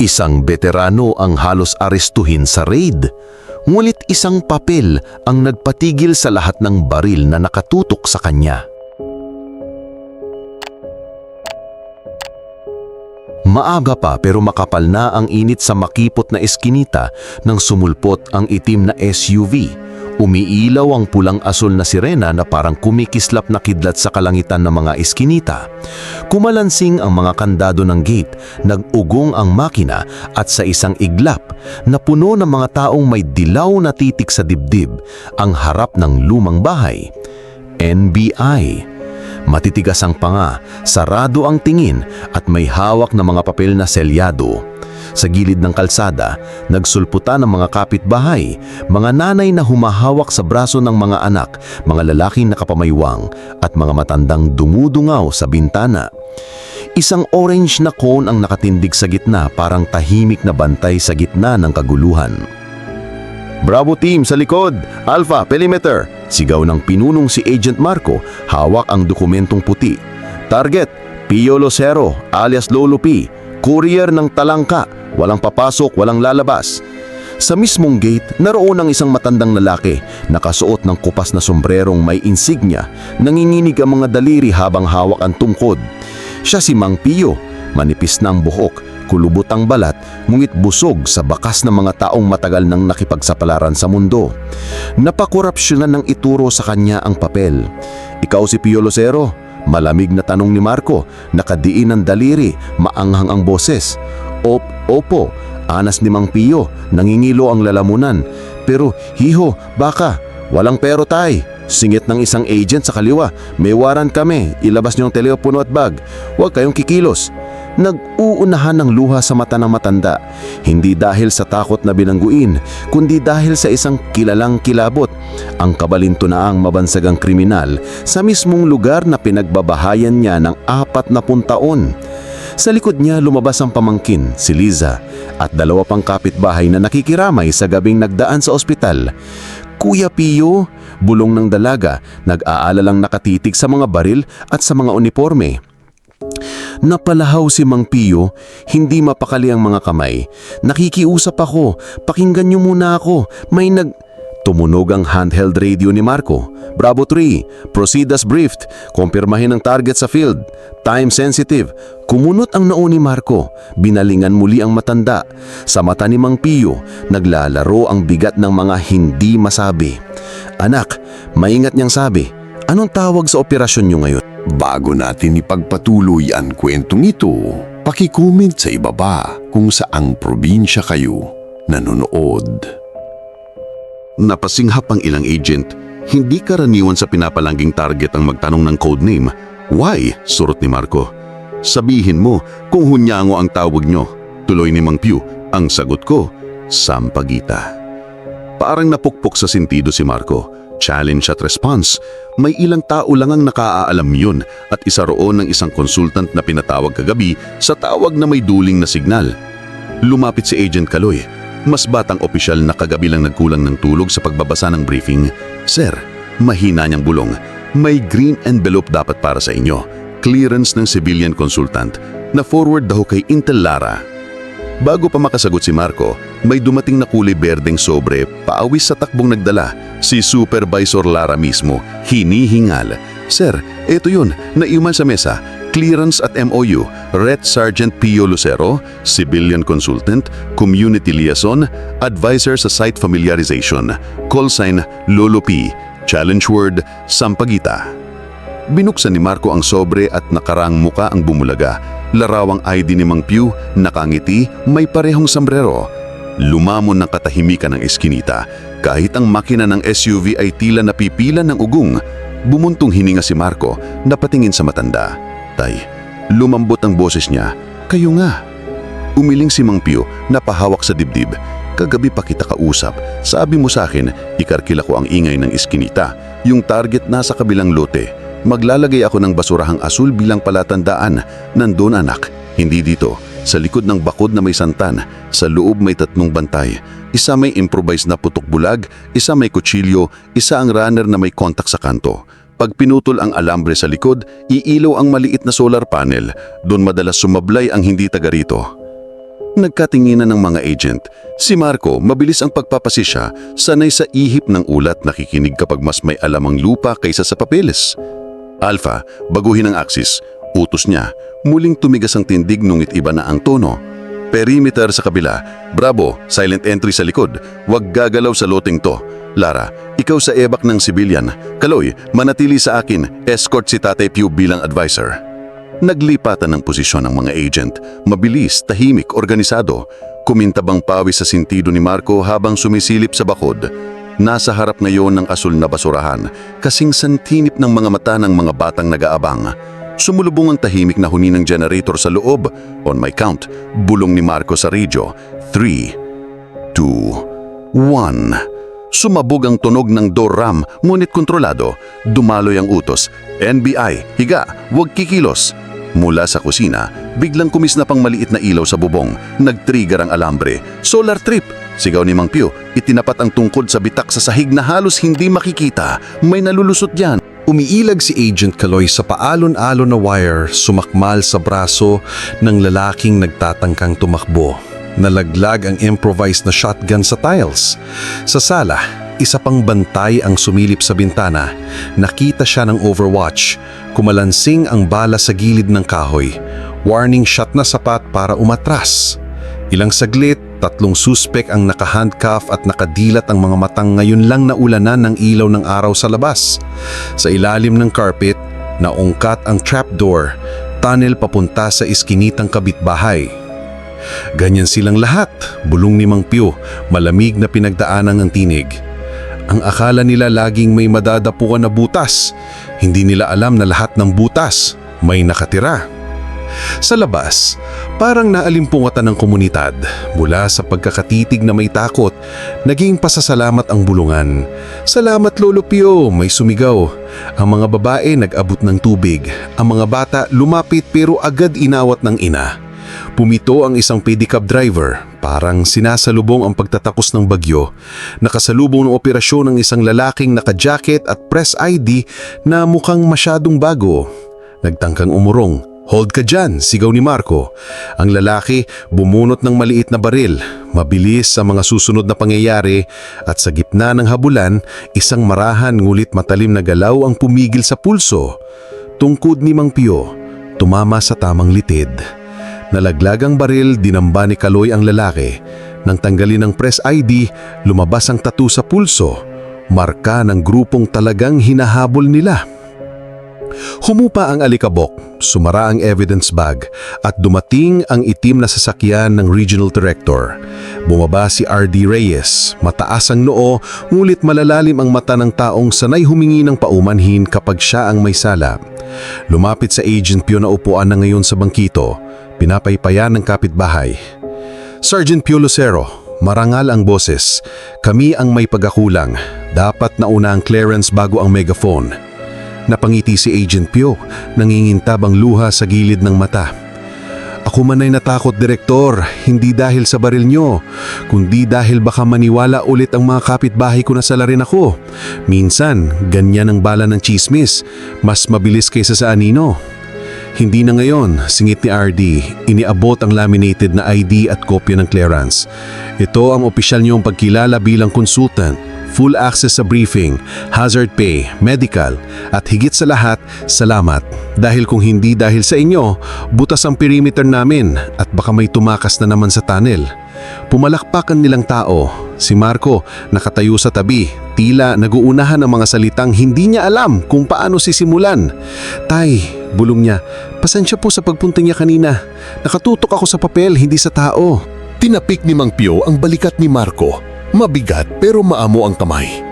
Isang veterano ang halos arestuhin sa raid. Ngunit isang papel ang nagpatigil sa lahat ng baril na nakatutok sa kanya. Maaga pa pero makapal na ang init sa makipot na eskinita nang sumulpot ang itim na SUV. Umiilaw ang pulang asol na sirena na parang kumikislap na kidlat sa kalangitan ng mga eskinita. Kumalansing ang mga kandado ng gate, nag-ugong ang makina at sa isang iglap na puno ng mga taong may dilaw na titik sa dibdib ang harap ng lumang bahay. NBI. Matitigas ang panga, sarado ang tingin at may hawak na mga papel na selyado. Sa gilid ng kalsada, nagsulputan ng mga kapitbahay, mga nanay na humahawak sa braso ng mga anak, mga lalaking nakapamaywang at mga matandang dumudungaw sa bintana. Isang orange na cone ang nakatindig sa gitna parang tahimik na bantay sa gitna ng kaguluhan. Bravo team sa likod! Alpha, perimeter! Sigaw ng pinunong si Agent Marco, hawak ang dokumentong puti. Target, Pio Lucero alias Lolo P. Courier ng Talangka, walang papasok, walang lalabas. Sa mismong gate, naroon ang isang matandang lalaki, nakasuot ng kupas na sombrerong may insignia, nanginginig ang mga daliri habang hawak ang tungkod. Siya si Mang Pio, manipis na ang buhok, kulubot ang balat, ngunit busog sa bakas ng mga taong matagal nang nakipagsapalaran sa mundo. Napakorupsyonan ng ituro sa kanya ang papel. Ikaw si Pio Lucero? Malamig na tanong ni Marco, nakadiin ang daliri, maanghang ang boses. Op, opo, anas ni Mang Pio, nangingilo ang lalamunan. Pero hiho, baka, walang pero tay. Singit ng isang agent sa kaliwa, may warrant kami, ilabas niyo ang telepono at bag. Huwag kayong kikilos. Nag-uunahan ng luha sa mata ng matanda, hindi dahil sa takot na binangguin, kundi dahil sa isang kilalang kilabot, ang kabalintunaang mabansagang kriminal sa mismong lugar na pinagbabahayan niya ng apat na taon. Sa likod niya lumabas ang pamangkin, si Liza, at dalawa pang kapitbahay na nakikiramay sa gabing nagdaan sa ospital. Kuya Pio, bulong ng dalaga, nag-aalalang nakatitig sa mga baril at sa mga uniforme. Napalahaw si Mang Pio, hindi mapakali ang mga kamay. Nakikiusap ako, pakinggan niyo muna ako, may nag... Tumunog ang handheld radio ni Marco. Bravo 3, proceed as briefed, kumpirmahin ang target sa field. Time sensitive. Kumunot ang noo ni Marco, binalingan muli ang matanda. Sa mata ni Mang Pio, naglalaro ang bigat ng mga hindi masabi. Anak, maingat niyang sabi, anong tawag sa operasyon niyo ngayon? Bago natin ipagpatuloy ang kwentong ito, pakicomment sa ibaba kung saang probinsya kayo nanonood. Napasinghap ang ilang agent, hindi karaniwan sa pinapalangging target ang magtanong ng codename. Why? Surot ni Marco. Sabihin mo kung hunyango ang tawag nyo. Tuloy ni Mang Pew, ang sagot ko, Sampagita. Parang napukpok sa sentido si Marco. Challenge at response. May ilang tao lang ang nakaaalam yun at isa roon ng isang consultant na pinatawag kagabi sa tawag na may duling na signal. Lumapit si Agent Kaloy. Mas batang opisyal na kagabi lang nagkulang ng tulog sa pagbabasa ng briefing. Sir, mahina niyang bulong. May green envelope dapat para sa inyo. Clearance ng civilian consultant na forward daw kay Intel Lara. Bago pa makasagot si Marco, may dumating na kulay berdeng sobre paawis sa takbong nagdala si Supervisor Lara mismo, hinihingal. Sir, eto yun, naiuman sa mesa, clearance at MOU, Ret Sergeant Pio Lucero, Civilian Consultant, Community Liaison, Advisor sa Site Familiarization, call sign Lolo P, challenge word Sampagita. Binuksan ni Marco ang sobre at nakarang muka ang bumulaga. Larawang ID ni Mang Pew, nakangiti, may parehong sombrero. Lumamon ng katahimikan ng eskinita. Kahit ang makina ng SUV ay tila napipila ng ugong, bumuntong hininga si Marco na patingin sa matanda. Tay, lumambot ang boses niya. Kayo nga. Umiling si Mang Pio na pahawak sa dibdib. Kagabi pa kita kausap. Sabi mo sa akin, ikarkila ko ang ingay ng iskinita. Yung target nasa kabilang lote. Maglalagay ako ng basurahang asul bilang palatandaan. Nandun anak, hindi dito. Sa likod ng bakod na may santan, sa loob may tatlong bantay. Isa may improvise na putok bulag, isa may kutsilyo, isa ang runner na may kontak sa kanto. Pag pinutol ang alambre sa likod, iilaw ang maliit na solar panel. Doon madalas sumablay ang hindi taga rito. Nagkatinginan ng mga agent. Si Marco, mabilis ang pagpapasisya, sanay sa ihip ng ulat nakikinig kapag mas may alam ang lupa kaysa sa papeles. Alpha, baguhin ang axis. Utos niya, muling tumigas ang tindig nungit iba na ang tono. Perimeter sa kabila. Bravo, silent entry sa likod. Huwag gagalaw sa loting to. Lara, ikaw sa ebak ng civilian. Kaloy, manatili sa akin. Escort si Tatay Pew bilang advisor. Naglipatan ng posisyon ng mga agent. Mabilis, tahimik, organisado. Kumintabang pawis sa sintido ni Marco habang sumisilip sa bakod. Nasa harap ngayon ng asul na basurahan, kasing santinip ng mga mata ng mga batang nag-aabang. Sumulubong ang tahimik na huni ng generator sa loob. On my count, bulong ni Marco sa radyo. 3, 2, 1. Sumabog ang tunog ng door ram, ngunit kontrolado. Dumaloy ang utos. NBI, higa, huwag kikilos. Mula sa kusina, biglang kumisnap ang maliit na ilaw sa bubong. Nag-trigger ang alambre. Solar trip! Sigaw ni Mang Pio, itinapat ang tungkod sa bitak sa sahig na halos hindi makikita. May nalulusot yan. Umiilag si Agent Kaloy sa paalon-alon na wire sumakmal sa braso ng lalaking nagtatangkang tumakbo. Nalaglag ang improvised na shotgun sa tiles. Sa sala, isa pang bantay ang sumilip sa bintana. Nakita siya ng Overwatch. Kumalansing ang bala sa gilid ng kahoy. Warning shot na sapat para umatras. Ilang saglit, tatlong suspek ang nakahandcuff at nakadilat ang mga matang ngayon lang naulanan ng ilaw ng araw sa labas. Sa ilalim ng carpet, naungkat ang trapdoor, tunnel papunta sa iskinitang kabitbahay. Ganyan silang lahat, bulong ni Mang Pio, malamig na pinagdaanan ng tinig. Ang akala nila laging may madadapuan na butas. Hindi nila alam na lahat ng butas may nakatira. Sa labas, parang naalimpungatan ng komunidad mula sa pagkakatitig na may takot, naging pasasalamat ang bulungan. Salamat Lolo Pio, may sumigaw. Ang mga babae nag-abot ng tubig. Ang mga bata lumapit pero agad inawat ng ina. Pumito ang isang pedicab driver, parang sinasalubong ang pagtatakos ng bagyo. Nakasalubong ng operasyon ng isang lalaking naka-jacket at press ID na mukhang masyadong bago. Nagtangkang umurong. Hold ka dyan, sigaw ni Marco. Ang lalaki bumunot ng maliit na baril. Mabilis sa mga susunod na pangyayari at sa gitna ng habulan, isang marahan ngulit matalim na galaw ang pumigil sa pulso. Tungkod ni Mang Pio, tumama sa tamang litid. Nalaglag ang baril, dinamba ni Kaloy ang lalaki. Nang tanggalin ang press ID, lumabas ang tattoo sa pulso. Marka ng grupong talagang hinahabol nila. Humupa ang alikabok, sumara ang evidence bag at dumating ang itim na sasakyan ng regional director. Bumaba si R.D. Reyes, mataas ang noo ngulit malalalim ang mata ng taong sanay humingi ng paumanhin kapag siya ang may sala. Lumapit sa agent Pio na upuan na ngayon sa bangkito, pinapaypayan ng kapitbahay. Sergeant Pio Lucero, marangal ang boses. Kami ang may pagkakulang. Dapat nauna ang clearance bago ang megaphone. Napangiti si Agent Pio, nangingintab ang luha sa gilid ng mata. Ako man ay natakot, Direktor, hindi dahil sa baril nyo, kundi dahil baka maniwala ulit ang mga kapitbahay ko na salarin ako. Minsan, ganyan ang bala ng chismis, mas mabilis kaysa sa anino. Hindi na ngayon, singit ni RD, iniabot ang laminated na ID at kopya ng clearance. Ito ang opisyal niyong pagkilala bilang consultant, full access sa briefing, hazard pay, medical, at higit sa lahat, salamat. Dahil kung hindi dahil sa inyo, butas ang perimeter namin at baka may tumakas na naman sa tunnel. Pumalakpakan nilang tao. Si Marco nakatayo sa tabi, tila naguunahan ang mga salitang hindi niya alam kung paano sisimulan. Tay, bulong niya, pasensya po sa pagpunta niya kanina. Nakatutok ako sa papel, hindi sa tao. Tinapik ni Mang Pio ang balikat ni Marco. Mabigat pero maamo ang kamay.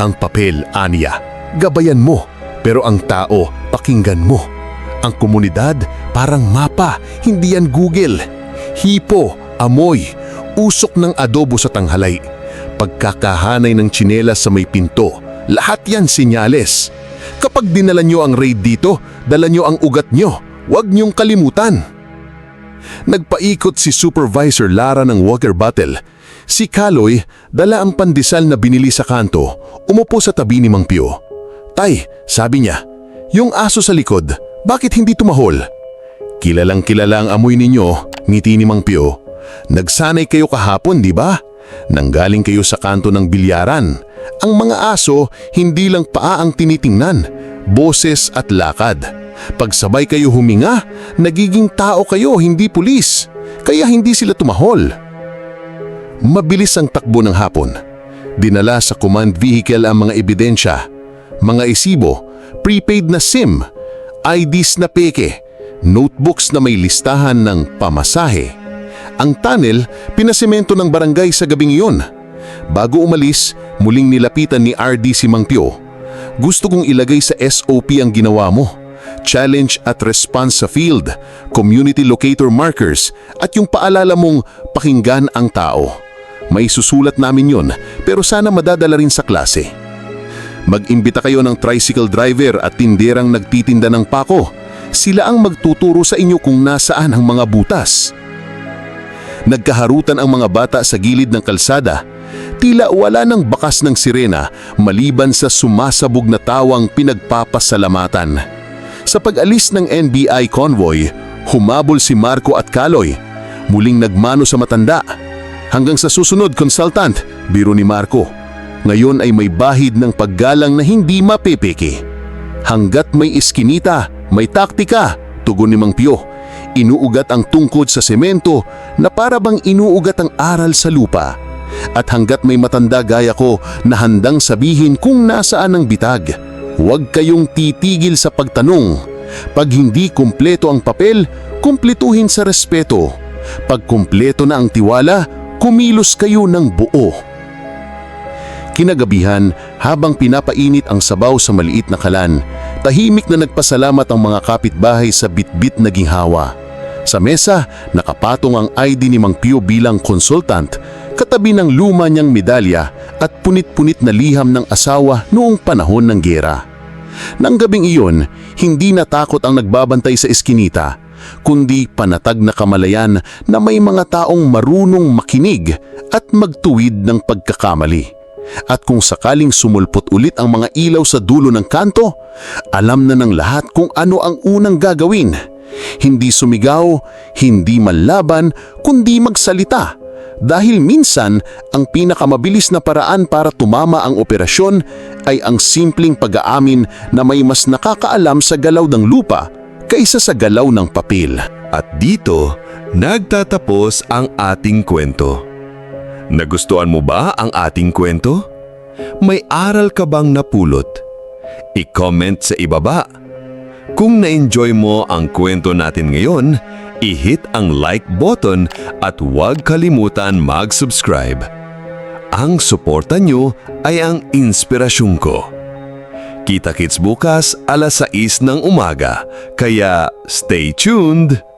Ang papel, Anya, gabayan mo. Pero ang tao, pakinggan mo. Ang komunidad, parang mapa, hindi yan Google. Hipo, amoy, usok ng adobo sa tanghalay. Pagkakahanay ng tsinelas sa may pinto, lahat yan sinyales. Kapag dinala nyo ang raid dito, dala nyo ang ugat nyo. Huwag nyong kalimutan. Nagpaikot si Supervisor Lara ng water bottle. Si Kaloy, dala ang pandesal na binili sa kanto, umupo sa tabi ni Mang Pio. Tay, sabi niya, yung aso sa likod, bakit hindi tumahol? Kilalang kilala ang amoy ninyo, ngiti ni Mang Pio. Nagsanay kayo kahapon, di ba? Nanggaling kayo sa kanto ng bilyaran. Ang mga aso, hindi lang paa ang tinitingnan, boses at lakad. Pagsabay kayo huminga, nagiging tao kayo, hindi pulis. Kaya hindi sila tumahol. Mabilis ang takbo ng hapon. Dinala sa command vehicle ang mga ebidensya, mga isibo, prepaid na SIM, IDs na peke, notebooks na may listahan ng pamasahe. Ang tunnel, pinasemento ng barangay sa gabing iyon. Bago umalis, muling nilapitan ni RD si Mang Pio. Gusto kong ilagay sa SOP ang ginawa mo. Challenge at response sa field, community locator markers, at yung paalala mong pakinggan ang tao. May susulat namin yon, pero sana madadala rin sa klase. Mag-imbita kayo ng tricycle driver at tinderang nagtitinda ng pako. Sila ang magtuturo sa inyo kung nasaan ang mga butas. Nagkaharutan ang mga bata sa gilid ng kalsada. Tila wala ng bakas ng sirena maliban sa sumasabog na tawang pinagpapasalamatan. Sa pag-alis ng NBI convoy, humabol si Marco at Kaloy. Muling nagmano sa matanda. Hanggang sa susunod, consultant, biro ni Marco. Ngayon ay may bahid ng paggalang na hindi mapepeke. Hanggat may iskinita, may taktika, tugon ni Mang Pio. Inuugat ang tungkod sa semento na para bang inuugat ang aral sa lupa. At hanggat may matanda gaya ko na handang sabihin kung nasaan ang bitag, huwag kayong titigil sa pagtanong. Pag hindi kumpleto ang papel, kumpletuhin sa respeto. Pag kumpleto na ang tiwala, kumilos kayo ng buo. Kinagabihan, habang pinapainit ang sabaw sa maliit na kalan, tahimik na nagpasalamat ang mga kapitbahay sa bitbit na ginhawa. Sa mesa, nakapatong ang ID ni Mang Pio bilang konsultant, katabi ng luma niyang medalya at punit-punit na liham ng asawa noong panahon ng gera. Nang gabing iyon, hindi natakot ang nagbabantay sa eskinita, kundi panatag na kamalayan na may mga taong marunong makinig at magtuwid ng pagkakamali. At kung sakaling sumulpot ulit ang mga ilaw sa dulo ng kanto, alam na ng lahat kung ano ang unang gagawin. Hindi sumigaw, hindi manlaban, kundi magsalita. Dahil minsan, ang pinakamabilis na paraan para tumama ang operasyon ay ang simpleng pag-aamin na may mas nakakaalam sa galaw ng lupa kaysa sa galaw ng papel. At dito, nagtatapos ang ating kwento. Nagustuhan mo ba ang ating kwento? May aral ka bang napulot? I-comment sa ibaba. Kung na-enjoy mo ang kwento natin ngayon, i-hit ang like button at huwag kalimutan mag-subscribe. Ang suporta nyo ay ang inspirasyon ko. Kita-kits bukas alas 6 ng umaga, kaya stay tuned!